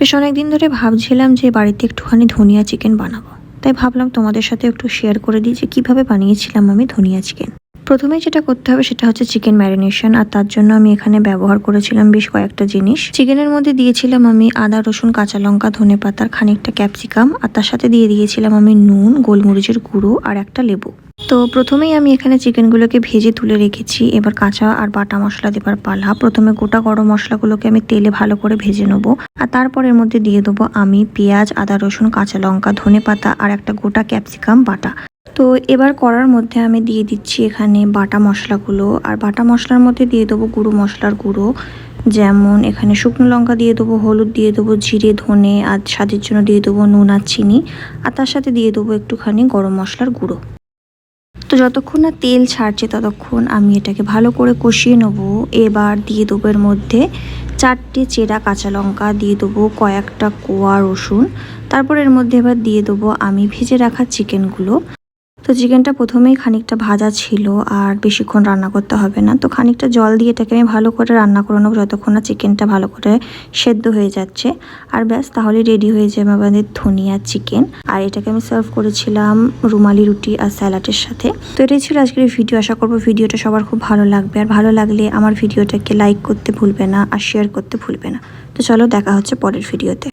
বেশ অনেকদিন ধরে ভাবছিলাম যে বাড়িতে একটুখানি ধনিয়া চিকেন বানাবো। তাই ভাবলাম তোমাদের সাথে একটু শেয়ার করে দিই যে কীভাবে বানিয়েছিলাম আমি ধনিয়া চিকেন প্রথমে যেটা করতে হবে সেটা হচ্ছে চিকেন ম্যারিনেশন আর তার জন্য আমি এখানে ব্যবহার করেছিলাম বেশ কয়েকটা জিনিস। চিকেনের মধ্যে দিয়েছিলাম আমি আদা, রসুন, কাঁচা লঙ্কা, ধনে পাতার খানিকটা ক্যাপসিকাম আর তার সাথে দিয়ে দিয়েছিলাম আমি নুন, গোলমরিচের গুঁড়ো, আর একটা লেবু। তো প্রথমেই আমি এখানে চিকেনগুলোকে ভেজে তুলে রেখেছি। এবার কাঁচা আর বাটা মশলা দেবার পালা। প্রথমে গোটা গরম মশলাগুলোকে আমি তেলে ভালো করে ভেজে নেব। আর তারপর এর মধ্যে দিয়ে দেবো আমি পেঁয়াজ, আদা, রসুন, কাঁচা লঙ্কা, ধনে পাতা, আর একটা গোটা ক্যাপসিকাম বাটা। তো এবার করার মধ্যে আমি দিয়ে দিচ্ছি এখানে বাটা মশলাগুলো। আর বাটা মশলার মধ্যে দিয়ে দেবো গুঁড়ো মশলার গুঁড়ো। যেমন এখানে শুকনো লঙ্কা দিয়ে দেবো, হলুদ দিয়ে দেবো, জিরে, ধনে আর স্বাদের জন্য দিয়ে দেবো নুন আর চিনি। আর তার সাথে দিয়ে দেবো একটুখানি গরম মশলার গুঁড়ো। তো যতক্ষণ না তেল ছাড়ছে ততক্ষণ আমি এটাকে ভালো করে কষিয়ে নেব। এবার দিয়ে দেবো এর মধ্যে চারটে চেরা কাঁচা লঙ্কা, দিয়ে দেবো কয়েকটা কোয়া রসুন। তারপর এর মধ্যে এবার দিয়ে দেবো আমি ভেজে রাখা চিকেনগুলো। তো চিকেনটা প্রথমেই খানিকটা ভাজা ছিল আর বেশিক্ষণ রান্না করতে হবে না। তো খানিকটা জল দিয়ে এটাকে আমি ভালো করে রান্না করে নেব যতক্ষণ না চিকেনটা ভালো করে সেদ্ধ হয়ে যাচ্ছে। আর ব্যাস তাহলে রেডি হয়ে যাবে আমাদের ধনিয়া চিকেন। আর এটাকে আমি সার্ভ করেছিলাম রুমালি রুটি আর স্যালাডের সাথে। তো এটাই ছিল আজকের ভিডিও আশা করব ভিডিওটা সবার খুব ভালো লাগবে। আর ভালো লাগলে আমার ভিডিওটাকে লাইক করতে ভুলবে না আর শেয়ার করতে ভুলবে না। তো চলো দেখা হচ্ছে পরের ভিডিওতে